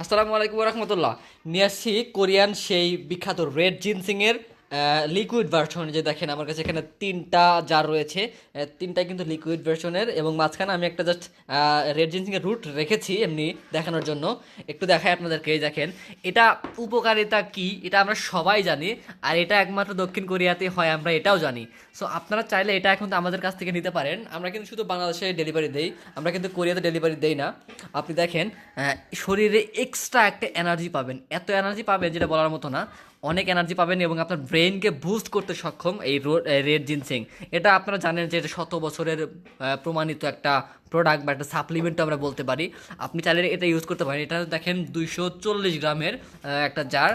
আসসালামু আলাইকুম রহমতুল্লাহ। নিয়ে আসছি কোরিয়ান সেই বিখ্যাত রেড জিনসিংয়ের লিকুইড ভার্সন যে দেখেন আমার কাছে এখানে তিনটা জার রয়েছে। আহ, তিনটাই কিন্তু লিকুইড ভার্সনের এবং মাঝখানে আমি একটা জাস্ট রেড জিনসিংয়ের রুট রেখেছি এমনি দেখানোর জন্য। একটু দেখাই আপনাদেরকে দেখেন এটা উপকারিতা কি? এটা আমরা সবাই জানি আর এটা একমাত্র দক্ষিণ কোরিয়াতে হয় আমরা এটাও জানি। সো আপনারা চাইলে এটা এখন আমাদের কাছ থেকে নিতে পারেন। আমরা কিন্তু শুধু বাংলাদেশে ডেলিভারি দেই আমরা কিন্তু কোরিয়াতে ডেলিভারি দেই না। আপনি দেখেন শরীরে এক্সট্রা একটা এনার্জি পাবেন। এত এনার্জি পাবেন যেটা বলার মতো না। অনেক এনার্জি পাবেন এবং আপনার ব্রেনকে বুস্ট করতে সক্ষম এই রেড জিনসিং এটা আপনারা জানেন যে এটা শত বছরের প্রমাণিত একটা প্রোডাক্ট বা একটা সাপ্লিমেন্ট আমরা বলতে পারি। আপনি চাইলে এটা ইউজ করতে পারেন। এটা দেখেন দুইশো চল্লিশ গ্রামের একটা জার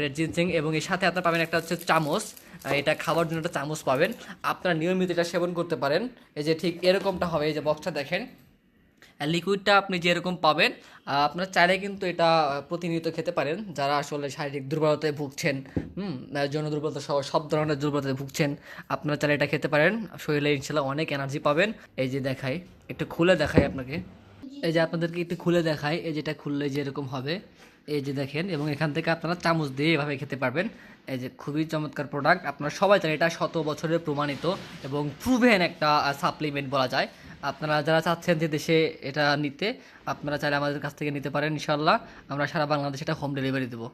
রেড জিনসিং এবং এর সাথে আপনার পাবেন একটা হচ্ছে চামচ। এটা খাবার জন্য একটা চামচ পাবেন। আপনারা নিয়মিত এটা সেবন করতে পারেন। এই যে ঠিক এরকমটা হবে। এই যে বক্সটা দেখেন। লিকুইডটা আপনি যেরকম পাবেন আপনার চাইলে কিন্তু এটা প্রতিনিয়ত খেতে পারেন। যারা আসলে শারীরিক দুর্বলতায় ভুগছেন, হুম যৌন দুর্বলতা সহ সব ধরনের দুর্বলতায় ভুগছেন, আপনারা চাইলে এটা খেতে পারেন। শরীরে ইনশাল্লাহ অনেক এনার্জি পাবেন। এই যে দেখাই, একটু খুলে দেখাই আপনাকে। এই যে আপনাদেরকে একটু খুলে দেখাই, এই যেটা খুললে যেরকম হবে, এই যে দেখেন, এবং এখান থেকে আপনারা চামচ দিয়ে এভাবে খেতে পারবেন। এই যে খুবই চমৎকার প্রোডাক্ট আপনারা সবাই জানেন এটা শত বছরের প্রমাণিত এবং প্রুভেন একটা সাপ্লিমেন্ট বলা যায়। আপনারা যারা চাচ্ছেন যে দেশে এটা নিতে, আপনারা চাইলে আমাদের কাছ থেকে নিতে পারেন ইনশাল্লাহ আমরা সারা বাংলাদেশে এটা হোম ডেলিভারি দেবো।